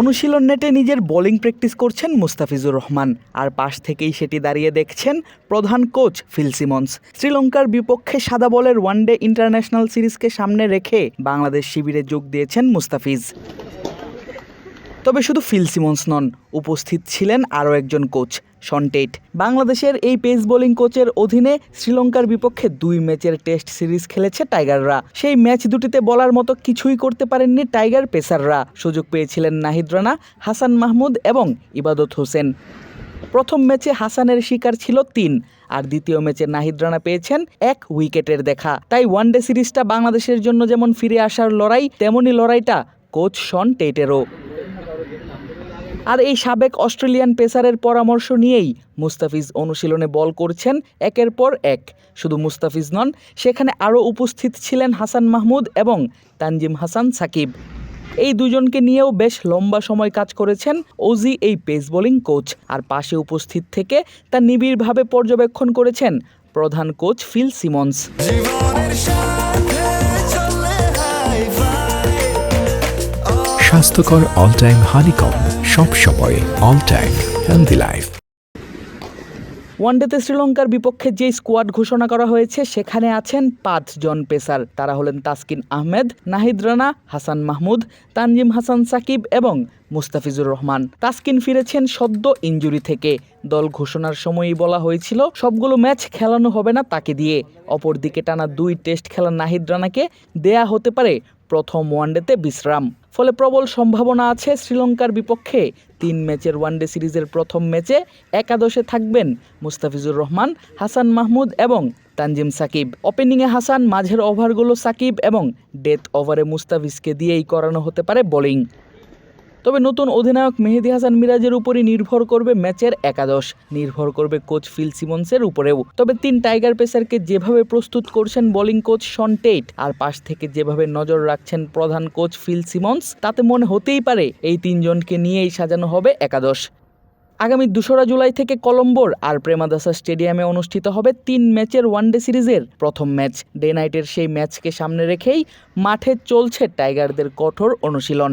অনুশীলন নেটে নিজের বোলিং প্র্যাকটিস করছেন মুস্তাফিজুর রহমান। আর পাশ থেকেই সেটি দাঁড়িয়ে দেখছেন প্রধান কোচ ফিল সিমন্স। শ্রীলঙ্কার বিপক্ষে সাদা বলের ওয়ানডে ইন্টারন্যাশনাল সিরিজকে সামনে রেখে বাংলাদেশ শিবিরে যোগ দিয়েছেন মুস্তাফিজ। তবে শুধু ফিল সিমন্স নন, উপস্থিত ছিলেন আরও একজন কোচ শনটেট বাংলাদেশের এই পেস বোলিং কোচের অধীনে শ্রীলঙ্কার বিপক্ষে দুই ম্যাচের টেস্ট সিরিজ খেলেছে টাইগাররা। সেই ম্যাচ দুটিতে বলার মতো কিছুই করতে পারেননি টাইগার পেসাররা। সুযোগ পেয়েছিলেন নাহিদ রানা, হাসান মাহমুদ এবং ইবাদত হোসেন। প্রথম ম্যাচে হাসানের শিকার ছিল তিন, আর দ্বিতীয় ম্যাচে নাহিদ রানা পেয়েছেন এক উইকেটের দেখা। তাই ওয়ানডে সিরিজটা বাংলাদেশের জন্য যেমন ফিরে আসার লড়াই তেমনই লড়াইটা কোচ শন টেটেরও আর এই সাবেক অস্ট্রেলিয়ান পেসারের পরামর্শ নিয়েই মুস্তাফিজ অনুশীলনে বল করছেন একের পর এক। শুধু মুস্তাফিজ নন, সেখানে আরও উপস্থিত ছিলেন হাসান মাহমুদ এবং তানজিম হাসান সাকিব। এই দুজনকে নিয়েও বেশ লম্বা সময় কাজ করেছেন ওজি এই পেস বোলিং কোচ। আর পাশে উপস্থিত থেকে তা নিবিড়ভাবে পর্যবেক্ষণ করেছেন প্রধান কোচ ফিল সিমন্স। স্বাস্থ্যকর অল টাইম হানিকম সব সময় অল টাইম হেলদি লাইফ ওয়ানডেতে শ্রীলঙ্কার বিপক্ষে যে স্কোয়াড ঘোষণা করা হয়েছে, সেখানে আছেন পাঁচজন পেসার। তারা হলেন তাসকিন আহমেদ, নাহিদ রানা, হাসান মাহমুদ, তানজিম হাসান সাকিব এবং মুস্তাফিজুর রহমান। তাসকিন ফিরেছেন সদ্য ইঞ্জুরি থেকে। দল ঘোষণার সময়ই বলা হয়েছিল, সবগুলো ম্যাচ খেলানো হবে না তাকে দিয়ে। অপরদিকে টানা দুই টেস্ট খেলা নাহিদ রানাকে দেয়া হতে পারে প্রথম ওয়ানডেতে বিশ্রাম। ফলে প্রবল সম্ভাবনা আছে শ্রীলঙ্কার বিপক্ষে। তিন ম্যাচের ওয়ানডে সিরিজের প্রথম ম্যাচে একাদশে থাকবেন মুস্তাফিজুর রহমান, হাসান মাহমুদ এবং তানজিম সাকিব। ওপেনিংয়ে হাসান, মাঝের ওভারগুলো সাকিব এবং ডেথ ওভারে মুস্তাফিজকে দিয়েই করানো হতে পারে বোলিং। তবে নতুন অধিনায়ক মেহেদি হাসান মিরাজের উপরই নির্ভর করবে ম্যাচের একাদশ। নির্ভর করবে কোচ ফিল সিমন্সের উপরেও। তবে তিন টাইগার পেসারকে যেভাবে প্রস্তুত করছেন বোলিং কোচ শন টেট আর পাশ থেকে যেভাবে নজর রাখছেন প্রধান কোচ ফিল সিমন্স, তাতে মনে হতেই পারে এই তিনজনকে নিয়েই সাজানো হবে একাদশ। আগামী দোসরা জুলাই থেকে কলম্বোর আর প্রেমাদাসা স্টেডিয়ামে অনুষ্ঠিত হবে তিন ম্যাচের ওয়ানডে সিরিজের প্রথম ম্যাচ। ডে নাইটের সেই ম্যাচকে সামনে রেখেই মাঠে চলছে টাইগারদের কঠোর অনুশীলন।